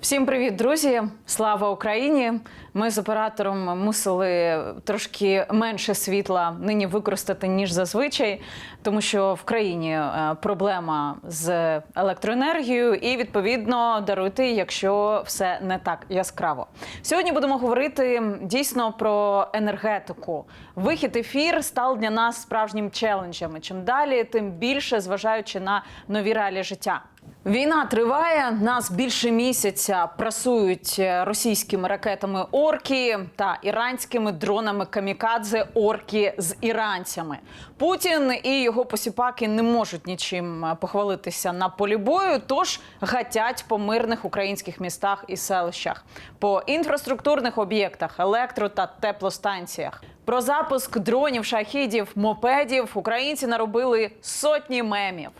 Всім привіт, друзі! Слава Україні! Ми з оператором мусили трошки менше світла нині використати ніж зазвичай, тому що в країні е, проблема з електроенергією, і відповідно даруйте, якщо все не так яскраво. Сьогодні будемо говорити дійсно про енергетику. Вихід ефір став для нас справжнім челенджем. Чим далі, тим більше зважаючи на нові реалії життя. Війна триває. Нас більше місяця прасують е, російськими ракетами орки та іранськими дронами камікадзе орки з іранцями. Путін і його посіпаки не можуть нічим е, похвалитися на полі бою, тож гатять по мирних українських містах і селищах, по інфраструктурних об'єктах, електро та теплостанціях. Про запуск дронів, шахідів, мопедів українці наробили сотні мемів.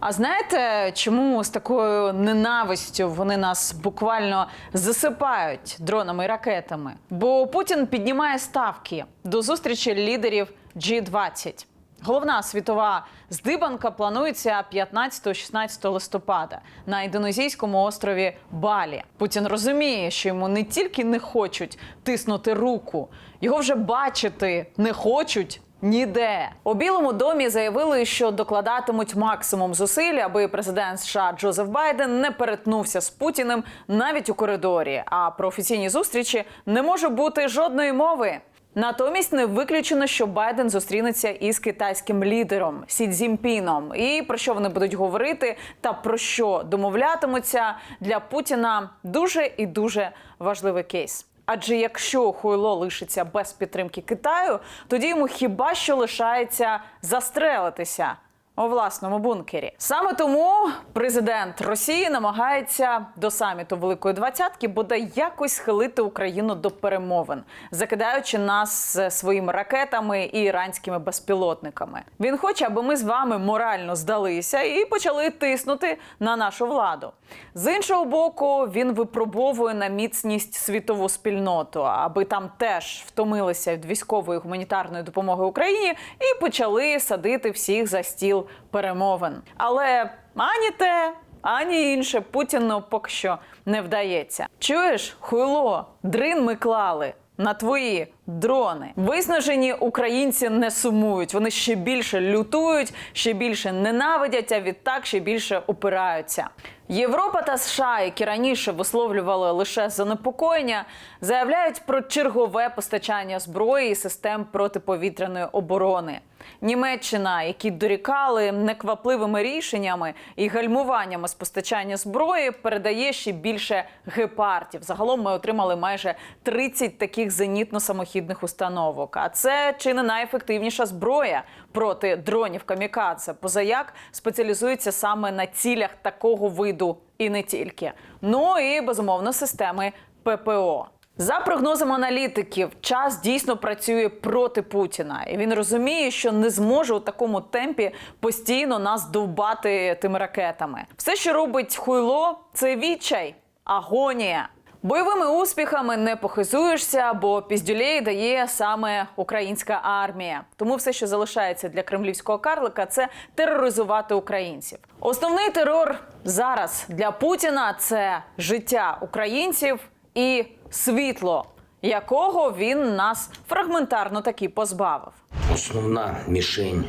А знаєте, чому з такою ненавистю вони нас буквально засипають дронами і ракетами? Бо Путін піднімає ставки до зустрічі лідерів G20. Головна світова здибанка планується 15-16 листопада на індонезійському острові Балі. Путін розуміє, що йому не тільки не хочуть тиснути руку, його вже бачити не хочуть. Ніде у Білому домі заявили, що докладатимуть максимум зусиль, аби президент США Джозеф Байден не перетнувся з Путіним навіть у коридорі. А про офіційні зустрічі не може бути жодної мови. Натомість не виключено, що Байден зустрінеться із китайським лідером Сі Цзіньпіном. І про що вони будуть говорити, та про що домовлятимуться для Путіна дуже і дуже важливий кейс. Адже якщо Хуйло лишиться без підтримки Китаю, тоді йому хіба що лишається застрелитися у власному бункері. Саме тому президент Росії намагається до саміту Великої двадцятки бодай якось схилити Україну до перемовин, закидаючи нас своїми ракетами і іранськими безпілотниками. Він хоче, аби ми з вами морально здалися і почали тиснути на нашу владу. З іншого боку, він випробовує на міцність світову спільноту, аби там теж втомилися від військової гуманітарної допомоги Україні і почали садити всіх за стіл перемовин. Але ані те, ані інше Путіну поки що не вдається. Чуєш, хуйло, дрин ми клали. На твої дрони виснажені українці не сумують. Вони ще більше лютують, ще більше ненавидять, а відтак ще більше опираються. Європа та США, які раніше висловлювали лише занепокоєння, заявляють про чергове постачання зброї і систем протиповітряної оборони. Німеччина, які дорікали неквапливими рішеннями і гальмуваннями з постачання зброї, передає ще більше гепардів. Загалом ми отримали майже 30 таких зенітно-самохідних установок. А це чи не найефективніша зброя проти дронів камікадзе. Позаяк спеціалізується саме на цілях такого виду і не тільки. Ну і безумовно системи ППО. За прогнозами аналітиків, час дійсно працює проти Путіна, і він розуміє, що не зможе у такому темпі постійно нас довбати тими ракетами. Все, що робить хуйло, це відчай, агонія. Бойовими успіхами не похизуєшся, бо піздюлей дає саме українська армія. Тому все, що залишається для кремлівського карлика, це тероризувати українців. Основний терор зараз для Путіна це життя українців і світло, якого він нас фрагментарно таки позбавив. Основна мішень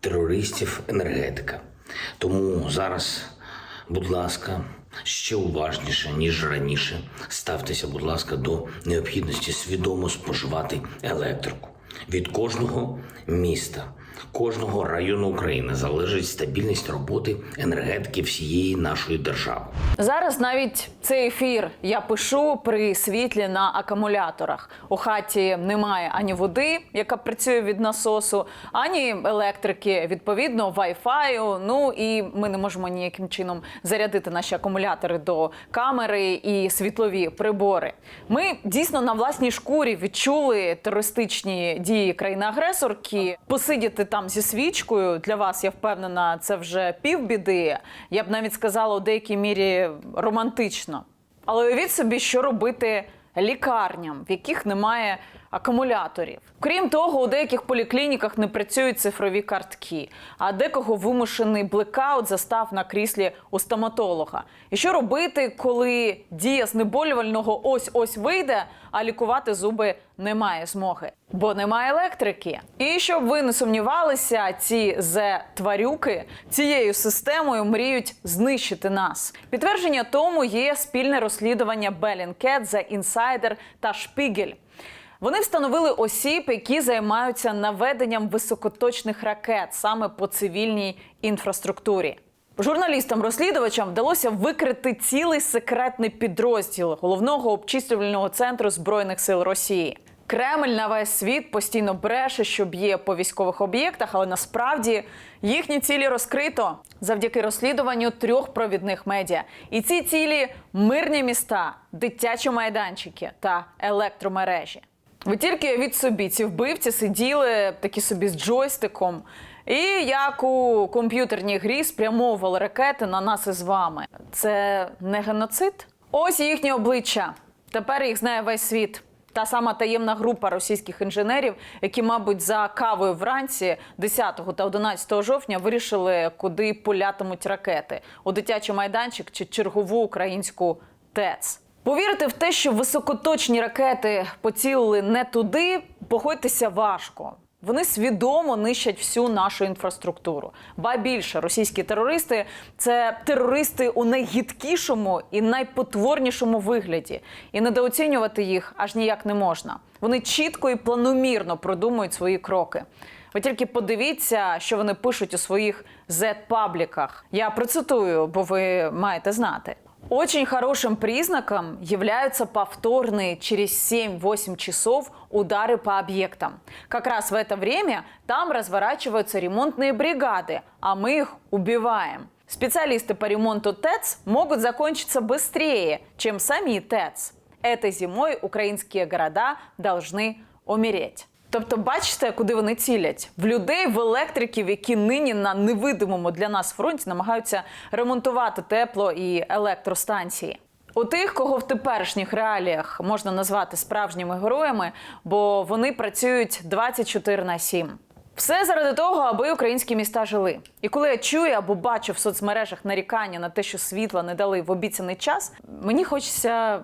терористів енергетика. Тому зараз, будь ласка, ще уважніше, ніж раніше, ставтеся, будь ласка, до необхідності свідомо споживати електрику. Від кожного міста, кожного району України залежить стабільність роботи енергетики всієї нашої держави. Зараз навіть цей ефір я пишу при світлі на акумуляторах. У хаті немає ані води, яка працює від насосу, ані електрики, відповідно, вай-фаю. Ну і ми не можемо ніяким чином зарядити наші акумулятори до камери і світлові прибори. Ми дійсно на власній шкурі відчули терористичні дії країни-агресорки. Посидіти там зі свічкою для вас, я впевнена, це вже півбіди. Я б навіть сказала у деякій мірі романтично. Але уявіть собі, що робити лікарням, в яких немає акумуляторів. Крім того, у деяких поліклініках не працюють цифрові картки, а декого вимушений блекаут застав на кріслі у стоматолога. І що робити, коли дія знеболювального ось ось вийде, а лікувати зуби немає змоги, бо немає електрики. І щоб ви не сумнівалися, ці зе тварюки цією системою мріють знищити нас. Підтвердження тому є спільне розслідування Bellingcat, The Insider та Шпігель. Вони встановили осіб, які займаються наведенням високоточних ракет саме по цивільній інфраструктурі. Журналістам-розслідувачам вдалося викрити цілий секретний підрозділ головного обчислювального центру збройних сил Росії. Кремль на весь світ постійно бреше, що б'є по військових об'єктах, але насправді їхні цілі розкрито завдяки розслідуванню трьох провідних медіа. І ці цілі мирні міста, дитячі майданчики та електромережі. Ви тільки від собі ці вбивці сиділи такі собі з джойстиком, і як у комп'ютерній грі спрямовували ракети на нас із вами. Це не геноцид? Ось їхні обличчя. Тепер їх знає весь світ. Та сама таємна група російських інженерів, які, мабуть, за кавою вранці 10 та 11 жовтня вирішили, куди полятимуть ракети у дитячий майданчик чи чергову українську ТЕЦ. Повірити в те, що високоточні ракети поцілили не туди, погодьтеся важко. Вони свідомо нищать всю нашу інфраструктуру. Ба більше російські терористи це терористи у найгідкішому і найпотворнішому вигляді. І недооцінювати їх аж ніяк не можна. Вони чітко і планомірно продумують свої кроки. Ви тільки подивіться, що вони пишуть у своїх Z-пабліках. Я процитую, бо ви маєте знати. Очень хорошим признаком являются повторные через 7-8 часов удары по объектам. Как раз в это время там разворачиваются ремонтные бригады, а мы их убиваем. Специалисты по ремонту ТЭЦ могут закончиться быстрее, чем сами ТЭЦ. Этой зимой украинские города должны умереть. Тобто, бачите, куди вони цілять в людей, в електриків, які нині на невидимому для нас фронті намагаються ремонтувати тепло і електростанції. У тих, кого в теперішніх реаліях можна назвати справжніми героями, бо вони працюють 24 на 7. Все заради того, аби українські міста жили. І коли я чую або бачу в соцмережах нарікання на те, що світла не дали в обіцяний час, мені хочеться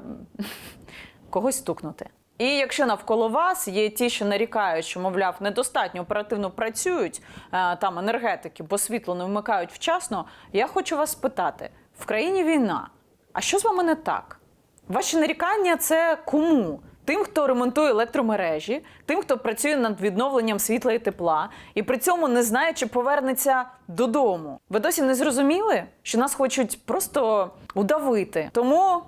когось стукнути. І якщо навколо вас є ті, що нарікають, що мовляв недостатньо оперативно працюють е, там енергетики, бо світло не вмикають вчасно, я хочу вас спитати: в країні війна. А що з вами не так? Ваші нарікання це кому? Тим, хто ремонтує електромережі, тим, хто працює над відновленням світла і тепла, і при цьому не знає, чи повернеться додому. Ви досі не зрозуміли, що нас хочуть просто удавити. Тому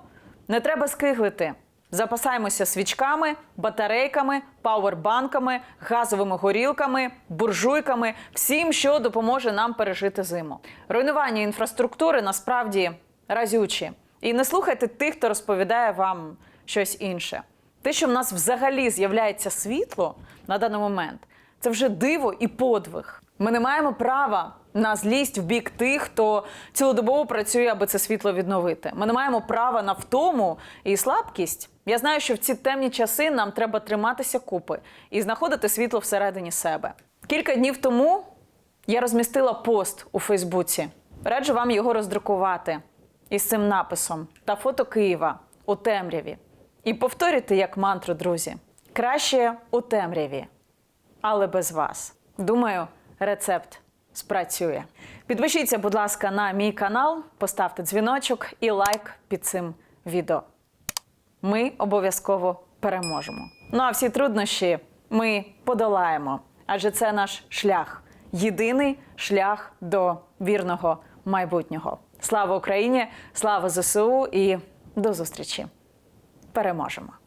не треба скиглити. Запасаємося свічками, батарейками, пауербанками, газовими горілками, буржуйками, всім, що допоможе нам пережити зиму. Руйнування інфраструктури насправді разючі. І не слухайте тих, хто розповідає вам щось інше. Те, що в нас взагалі з'являється світло на даний момент, це вже диво і подвиг. Ми не маємо права на злість в бік тих, хто цілодобово працює, аби це світло відновити. Ми не маємо права на втому і слабкість. Я знаю, що в ці темні часи нам треба триматися купи і знаходити світло всередині себе. Кілька днів тому я розмістила пост у Фейсбуці. Раджу вам його роздрукувати із цим написом та фото Києва у темряві. І повторюйте як мантру, друзі. Краще у темряві, але без вас. Думаю, рецепт спрацює. Підпишіться, будь ласка, на мій канал, поставте дзвіночок і лайк під цим відео. Ми обов'язково переможемо. Ну а всі труднощі ми подолаємо, адже це наш шлях єдиний шлях до вірного майбутнього. Слава Україні! Слава ЗСУ і до зустрічі! Переможемо!